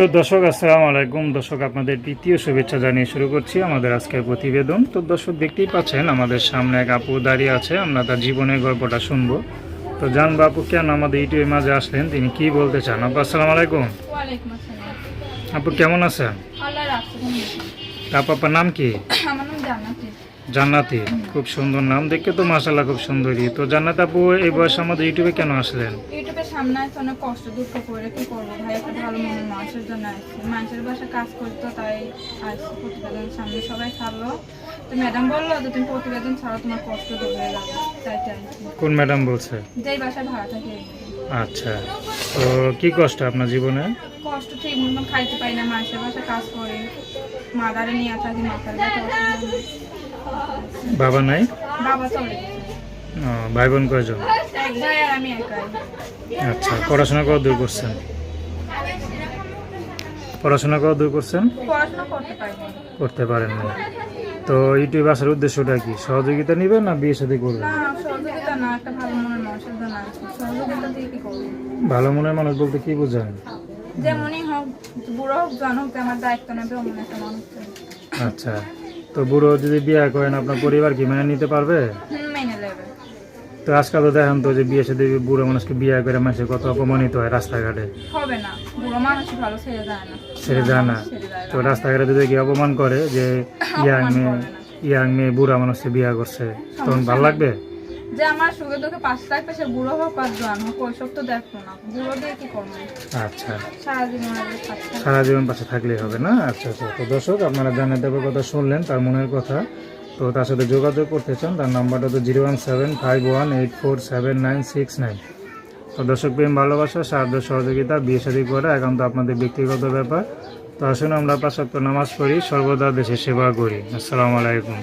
দর্শক আসসালাম আলাইকুম। দর্শক আপনাদের দ্বিতীয় শুভেচ্ছা জানিয়ে শুরু করছি আমাদের আজকের প্রতিবেদন। তো দর্শক দেখতেই পাচ্ছেন আমাদের সামনে এক আপু দাঁড়িয়ে আছে। আমরা তার জীবনের গল্পটা শুনব। তো জানব আপু কেন আমাদের ইউটিউবের মাঝে আসলেন? তিনি কি বলতে চান? আপু আসসালামু আলাইকুম। আপু কেমন আছেন? আপু আপনার নাম কি? জান্নাতি। খুব সুন্দর নাম। দেখে তো মাসাল্লাহ খুব সুন্দরী তো জান্নাত আপু এই বয়সে আমাদের ইউটিউবে কেন আসলেন? ইউটিউবের সামনে আছে অনেক কষ্ট দুঃখ করে। কি করব ভাই? একটা ভালো মনের মানুষের জন্য আসছি মানুষের বাসায় কাজ করতো তাই আসছি প্রতিবেদন সামনে সবাই ছাড়লো। তো ম্যাডাম বলল যে তুমি প্রতিবেদন ছাড়া তোমার কষ্ট দূর হয়ে যাবে। তাই চাইছি কোন ম্যাডাম বলছে? যেই বাসায় ভাড়া থাকে। আচ্ছা। তো কি কষ্ট আপনার জীবনে? কষ্ট ঠিক মতন খাইতে পারি না। মানুষের বাসায় কাজ করি। মাদারে নিয়ে থাকি মাথার ব্যথা। বাবা নাই? ভাই বোন কয়জন? আচ্ছা পড়াশোনা কত দূর করছেন? পড়াশোনা কত দূর করছেন? করতে পারেন। না তো ইউটিউব আসার উদ্দেশ্যটা কি? সহযোগিতা নেবেন না বিয়ে সাথে করবেন? ভালো মনের মানুষ বলতে কি বোঝেন যেমনই হোক বুড়ো হোক জন হোক আমার দায়িত্ব নেবে। আচ্ছা। তো বুড়ো যদি বিয়ে করেন আপনার পরিবার কি মেনে নিতে পারবে? তো আজকাল তো দেখেন তো যে বিয়ে সাথে বুড়ো মানুষকে বিয়ে করে মাসে কত অপমানিত হয় রাস্তাঘাটে। ছেড়ে যায় না। তো রাস্তাঘাটে যদি কি অপমান করে যে ইয়াং মেয়ে ইয়াং মেয়ে বুড়া মানুষকে বিয়ে করছে তখন ভালো লাগবে? যে আমার সুখে দুঃখে পাশে থাকবে সে বুড়ো হোক আর জন হোক ওইসব তো দেখব না। বুড়ো দিয়ে কি করব? আচ্ছা। সারা জীবন আগে থাকতে হবে। সারা জীবন পাশে থাকলেই হবে না? আচ্ছা আচ্ছা। তো দর্শক আপনারা জানেন দেবের কথা শুনলেন তার মনের কথা। তো তার সাথে যোগাযোগ করতে চান তার নাম্বারটা তো zero one seven five one eight four seven nine six nine. তো দর্শক প্রেম ভালোবাসা সাহায্য সহযোগিতা বিয়ে শাদী করা একান্ত আপনাদের ব্যক্তিগত ব্যাপার। তো আসুন আমরা ওয়াক্ত নামাজ পড়ি সর্বদা দেশে সেবা করি। আসসালামু আলাইকুম।